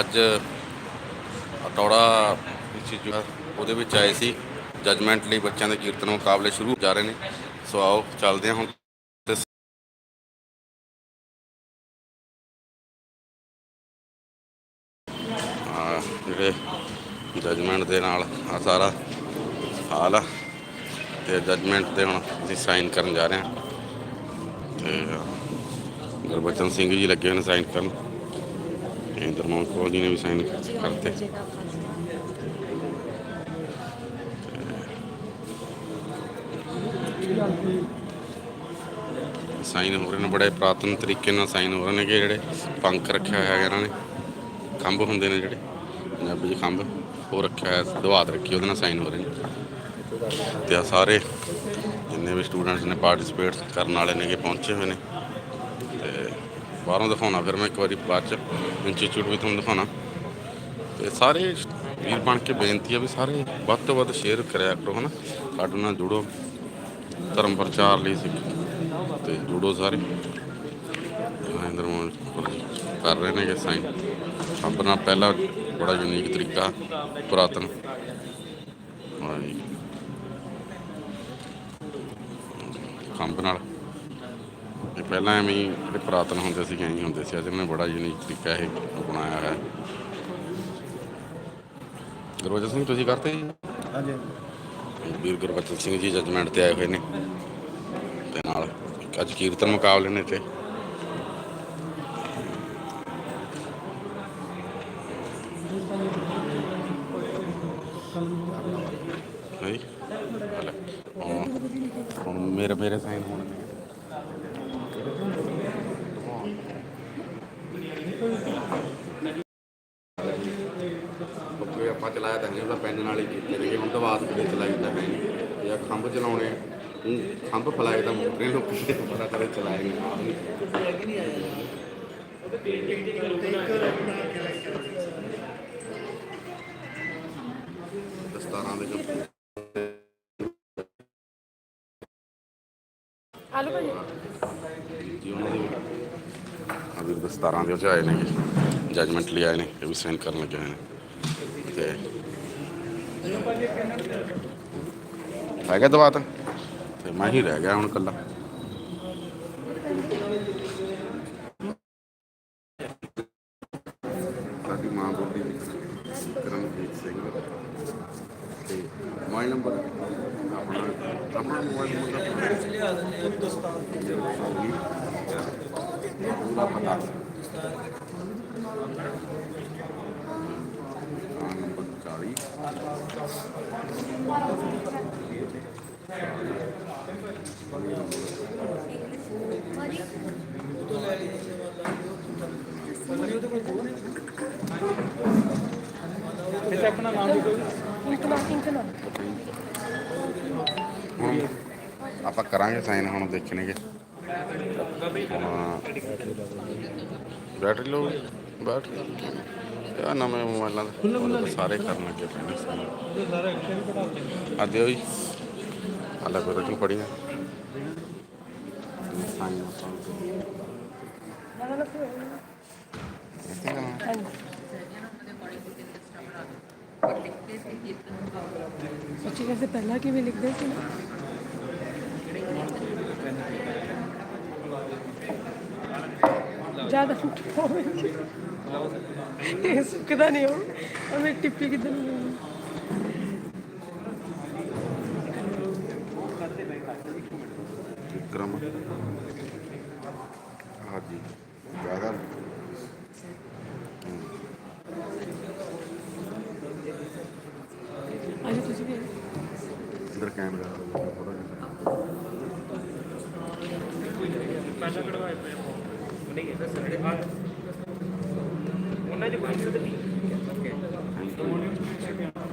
ਅੱਜ ਅਟੌੜਾ ਇੰਸਟੀਚਿਊਟ ਉਹਦੇ ਵਿੱਚ ਆਏ ਸੀ। ਜਜਮੈਂਟ ਲਈ ਬੱਚਿਆਂ ਦੇ ਕੀਰਤਨ ਮੁਕਾਬਲੇ ਸ਼ੁਰੂ ਹੋ ਜਾ ਰਹੇ ਨੇ। ਸੋ ਆਓ ਚੱਲਦੇ ਹਾਂ ਹੁਣ। ਜਿਹੜੇ ਜਜਮੈਂਟ ਦੇ ਨਾਲ ਆ ਸਾਰਾ ਹਾਲ ਆ। ਤੇ ਜਜਮੈਂਟ ਤੇ ਹੁਣ ਅਸੀਂ ਸਾਈਨ ਕਰਨ ਜਾ ਰਹੇ ਹਾਂ। ਤੇ ਗੁਰਬਚਨ ਸਿੰਘ ਜੀ ਲੱਗੇ ਹੋਏ ਨੇ ਸਾਈਨ ਕਰਨ। ਇੰਦਰ ਮੋਹਨ ਕੌਰ ਜੀ ਨੇ ਵੀ ਸਾਈਨ ਕਰਤੇ। ਸਾਈਨ ਹੋ ਰਹੇ ਨੇ, ਬੜੇ ਪ੍ਰਾਤਨ ਤਰੀਕੇ ਨਾਲ ਸਾਈਨ ਹੋ ਰਹੇ ਨੇ ਕਿ ਜਿਹੜੇ ਪੰਖ ਰੱਖਿਆ ਹੋਇਆ ਹੈਗਾ ਇਹਨਾਂ ਨੇ। ਖੰਭ ਹੁੰਦੇ ਨੇ ਜਿਹੜੇ, ਪੰਜਾਬੀ 'ਚ ਖੰਭ, ਉਹ ਰੱਖਿਆ ਹੋਇਆ ਦਵਾਤ ਰੱਖੀ, ਉਹਦੇ ਨਾਲ ਸਾਈਨ ਹੋ ਰਹੇ ਨੇ। ਤੇ ਆ ਸਾਰੇ ਜਿੰਨੇ ਵੀ ਸਟੂਡੈਂਟਸ ਨੇ ਪਾਰਟਿਸਿਪੇਟ ਕਰਨ ਵਾਲੇ ਨੇ, ਕਿ ਪਹੁੰਚੇ ਹੋਏ ਨੇ ਬਾਹਰੋਂ ਦਿਖਾਉਣਾ, ਫਿਰ ਮੈਂ ਇੱਕ ਵਾਰੀ ਬਾਅਦ ਚ ਇੰਸਟੀਚਿਊਟ ਵੀ ਤੁਹਾਨੂੰ ਦਿਖਾਉਣਾ। ਤੇ ਸਾਰੇ ਵੀਰ ਬਣ ਕੇ ਬੇਨਤੀ ਆ ਵੀ ਸਾਰੇ ਵੱਧ ਤੋਂ ਵੱਧ ਸ਼ੇਅਰ ਕਰਿਆ ਕਰੋ, ਹਨਾ? ਸਾਡੇ ਨਾਲ ਜੁੜੋ। ਧਰਮ ਪ੍ਰਚਾਰ ਲਈ ਸਿੱਖ ਤੇ ਜੁੜੋ ਸਾਰੇ। ਮਹਿੰਦਰ ਮੋਹਨ ਕਰ ਰਹੇ ਨੇ ਕਿ ਸਾਈਨ ਆਪਣਾ ਪਹਿਲਾ ਬੜਾ ਯੂਨੀਕ ਤਰੀਕਾ, ਪੁਰਾਤਨ। ਹਾਂ ਖੰਭ ਨਾਲ। ਪਹਿਲਾਂ ਐਵੇਂ ਹੀ ਜਿਹੜੇ ਪੁਰਾਤਨ ਹੁੰਦੇ ਸੀ ਐਂ ਹੀ ਹੁੰਦੇ ਸੀ। ਅੱਜ ਇਹਨਾਂ ਨੇ ਬੜਾ ਯੂਨੀਕ ਤਰੀਕਾ ਇਹ ਬਣਾਇਆ ਹੈ ਗੁਰਬਚਨ ਸਿੰਘ ਤੁਸੀਂ ਕਰਤੇ ਜੀ ਹਾਂਜੀ। ਵੀਰ ਗੁਰਬਚਨ ਸਿੰਘ ਜੀ ਜਜਮੈਂਟ ਤੇ ਆਏ ਹੋਏ ਨੇ। ਤੇ ਨਾਲ ਅੱਜ ਕੀਰਤਨ ਮੁਕਾਬਲੇ ਨੇ ਤੇ ਮੇਰੇ ਮੇਰੇ ਸਾਈਨ ਚਲਾਇਆ ਤਾਂ ਨਹੀਂ ਉਹਦਾ ਪੈਨ ਨਾਲ ਹੀ ਕੀਤੇ ਨੇ ਹੁਣ ਤਾਂ ਬਾਤ ਚਲਾਈ ਤਾਂ ਹੈ ਨਹੀਂ। ਇਹ ਆ ਖੰਭ ਚਲਾਉਣੇ ਖੰਭ ਫਲਾਏ ਤਾਂ ਮੋਟਰੇ ਨੂੰ ਕਿਤੇ ਪਤਾ ਕਦੇ ਚਲਾਏ ਨਹੀਂ। ਦਸਤਾਰਾਂ ਦੇ ਜੋ ਆਲੂ ਭਾਜੀ। ਜੀ ਉਹਨਾਂ ਦੇ ਵੀ ਦਸਤਾਰਾਂ ਦੇ ਉਹ 'ਚ ਆਏ ਨੇ ਜਜਮੈਂਟ ਲਈ ਆਏ ਨੇ ਇਹ ਵੀ ਸਾਈਨ ਕਰਨ ਲੱਗੇ ਹੋਏ ਨੇ। ਤੇ ਹੈਗਾ ਦਵਾਤ ਤੇ। ਮੈਂ ਹੀ ਰਹਿ ਗਿਆ ਹੁਣ ਕੱਲਾ ਸਾਡੀ ਮਾਂ ਬੋਲੀ ਕਰਮਜੀਤ ਸਿੰਘ। ਤੇ ਮੋਬਾਈਲ ਨੰਬਰ ਆਪਣਾ ਆਪਣਾ ਮੋਬਾਈਲ ਨੰਬਰ ਪੂਰਾ ਪਤਾ ਨੰਬਰ 40 ਇੱਥੇ ਆਪਣਾ ਨਾਮ ਲਿਖੋ ਇੰਕ ਨਾ ਨਾ ਹੁਣ ਆਪਾਂ ਕਰਾਂਗੇ ਸਾਈਨ, ਹੁਣ ਦੇਖਣਗੇ। ਹਾਂ। Battery low battery. ਆ ਨਵੇਂ ਮੋਬਾਈਲਾਂ ਦੇ। ਸਾਰੇ ਕਰਨ ਲੱਗੇ ਦੇ ਆ ਦਿਓ ਜੀ ਹਾਲਾ ਕੋਈ ਰੋਟੀ ਪੜੀ ਨਾ ਵੈਸੇ ਪਹਿਲਾਂ ਕਿਵੇਂ ਲਿਖਦੇ ਸੀ ਨਾ? ਜ਼ਿਆਦਾ ਹੋਵੇਗੀ ਇਹ ਸੁੱਕਦਾ ਨਹੀਂ ਹੁਣ ਅਮੇ ਟਿੱਪੀ ਕਿਦਾਂ ਨਹੀਂ ਵਿਕਰਮ। ਹਾਂਜੀ। ਜ਼ਿਆਦਾ। ਅੱਜ ਤੁਸੀਂ ਵੀ ਇਧਰ ਕੈਮਰਾ ਥੋੜਾ ਜਿਹਾ। ਪਹਿਲਾਂ ਕਢਵਾਏ ਪਏ ਆ। ਨਹੀਂ ਇਹਦਾ ਸਾਡੇ ਆ ਉਹਨਾਂ ਦੇ ਕੋਈ ਨਹੀਂ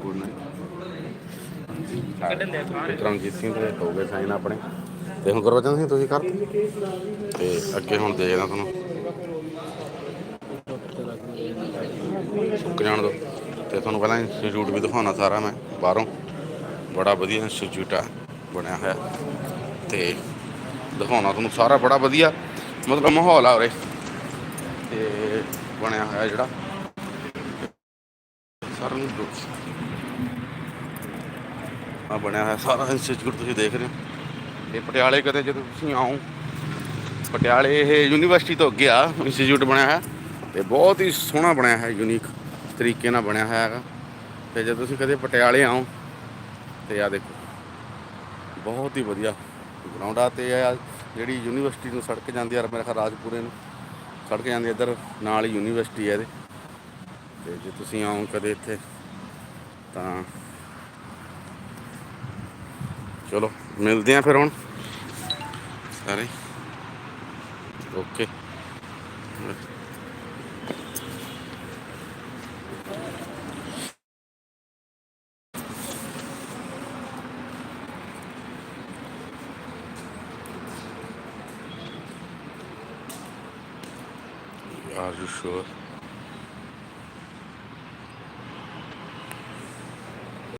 ਗੁੱਡ ਕੱਢਣ ਸਿੰਘ ਦੇ ਹੋ ਗਏ ਸਾਈਨ ਆਪਣੇ। ਤੇ ਹੁਣ ਗੁਰਬਚਨ ਸਿੰਘ ਤੁਸੀਂ ਕਰ। ਤੇ ਅੱਗੇ ਹੁਣ ਦੇਖਦਾ ਤੁਹਾਨੂੰ। ਸੁੱਕ ਜਾਣ ਦੋ। ਤੇ ਤੁਹਾਨੂੰ ਪਹਿਲਾਂ ਇੰਸਟੀਚਿਊਟ ਵੀ ਦਿਖਾਉਣਾ ਸਾਰਾ ਮੈਂ, ਬਾਹਰੋਂ। ਬੜਾ ਵਧੀਆ ਇੰਸਟੀਚਿਊਟ ਆ, ਬਣਿਆ ਹੋਇਆ। ਤੇ ਦਿਖਾਉਣਾ ਤੁਹਾਨੂੰ ਸਾਰਾ, ਬੜਾ ਵਧੀਆ ਮਤਲਬ ਮਾਹੌਲ ਆ ਉਰੇ। ਤੇ ਬਣਿਆ ਹੋਇਆ ਜਿਹੜਾ। ਸਾਰਿਆਂ ਨੂੰ ਦੋ ਬਣਿਆ ਹੋਇਆ ਸਾਰਾ ਇੰਸਟੀਚਿਊਟ ਤੁਸੀਂ ਦੇਖ ਰਹੇ ਹੋ। ਇਹ ਪਟਿਆਲੇ ਕਦੇ ਜਦੋਂ ਤੁਸੀਂ ਆਓ, ਪਟਿਆਲੇ ਇਹ ਯੂਨੀਵਰਸਿਟੀ ਤੋਂ ਅੱਗੇ ਆ, ਇੰਸਟੀਚਿਊਟ ਬਣਿਆ ਹੈ ਤੇ ਬਹੁਤ ਹੀ ਸੋਹਣਾ ਬਣਿਆ ਹੈ ਯੂਨੀਕ ਤਰੀਕੇ ਨਾਲ ਬਣਿਆ ਹੋਇਆ ਹੈਗਾ। ਤੇ ਜੇ ਤੁਸੀਂ ਕਦੇ ਪਟਿਆਲੇ ਆਓ, ਤੇ ਆ ਦੇਖੋ, ਬਹੁਤ ਹੀ ਵਧੀਆ ਗਰਾਊਂਡ ਆ ਤੇ ਆ ਜਿਹੜੀ ਯੂਨੀਵਰਸਿਟੀ ਨੂੰ ਸੜਕ ਜਾਂਦੀ ਆ ਮੇਰੇ ਖਿਆਲ ਰਾਜਪੁਰੇ ਨੂੰ ਸੜਕ ਜਾਂਦੀ ਇੱਧਰ ਨਾਲ ਹੀ ਯੂਨੀਵਰਸਿਟੀ ਹੈ ਇਹਦੇ। ਤੇ ਜੇ ਤੁਸੀਂ ਆਓ ਕਦੇ ਇੱਥੇ, ਤਾਂ ਚਲੋ ਮਿਲਦੇ ਆ ਫਿਰ ਹੁਣ ਸਾਰੇ ਓਕੇ Are you sure?